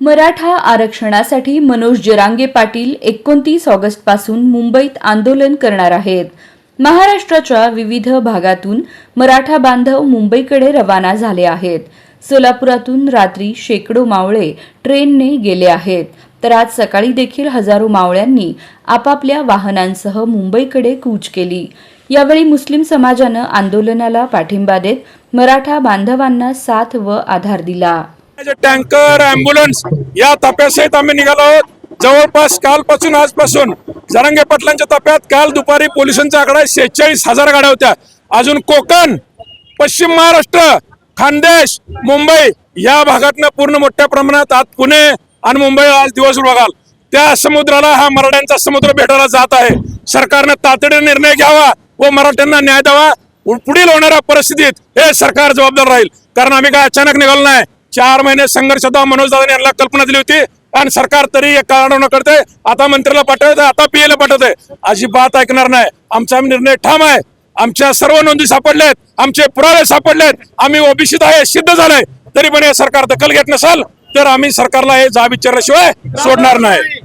मराठा आरक्षणासाठी मनोज जरांगे पाटील एकोणतीस ऑगस्टपासून मुंबईत आंदोलन करणार आहेत. महाराष्ट्राच्या विविध भागातून मराठा बांधव मुंबईकडे रवाना झाले आहेत. सोलापुरातून रात्री शेकडो मावळे ट्रेनने गेले आहेत. तर आज सकाळी देखील हजारो मावळ्यांनी आपापल्या वाहनांसह मुंबईकडे कूच केली. यावेळी मुस्लिम समाजानं आंदोलनाला पाठिंबा देत मराठा बांधवांना साथ व आधार दिला. टँकर अँब्युलन्स या ताप्यासहित आम्ही निघालो आहोत. जवळपास कालपासून आजपासून जरांगे पाटलांच्या ताप्यात काल दुपारी पोलिसांचा आकडा शेहेचाळीस हजार गाड्या होत्या. अजून कोकण पश्चिम महाराष्ट्र खानदेश मुंबई या भागातनं पूर्ण मोठ्या प्रमाणात आज पुणे आणि मुंबई आज दिवस बघाल. त्या समुद्राला हा मराठ्यांचा समुद्र भेटायला जात आहे. सरकारनं तातडीने निर्णय घ्यावा व मराठ्यांना न्याय द्यावा. पुढील होणाऱ्या परिस्थितीत हे सरकार जबाबदार राहील. कारण आम्ही काय अचानक निघालो नाही चार महिने संघर्ष होता मनोज दादा यांना कल्पना दिली होती आणि सरकार तरी एक कारण करते आता मंत्र्याला पाठवते आता पीएला पाठवते अजिबात ऐकणार नाही. आमचा निर्णय ठाम आहे. आमच्या सर्व नोंदी सापडल्यात. आमचे पुरावे सापडलेत आम्ही ओबीसीत आहे सिद्ध झालंय. तरी पण हे सरकार दखल घेत नसाल तर आम्ही सरकारला हे जा विचारल्याशिवाय सोडणार नाही.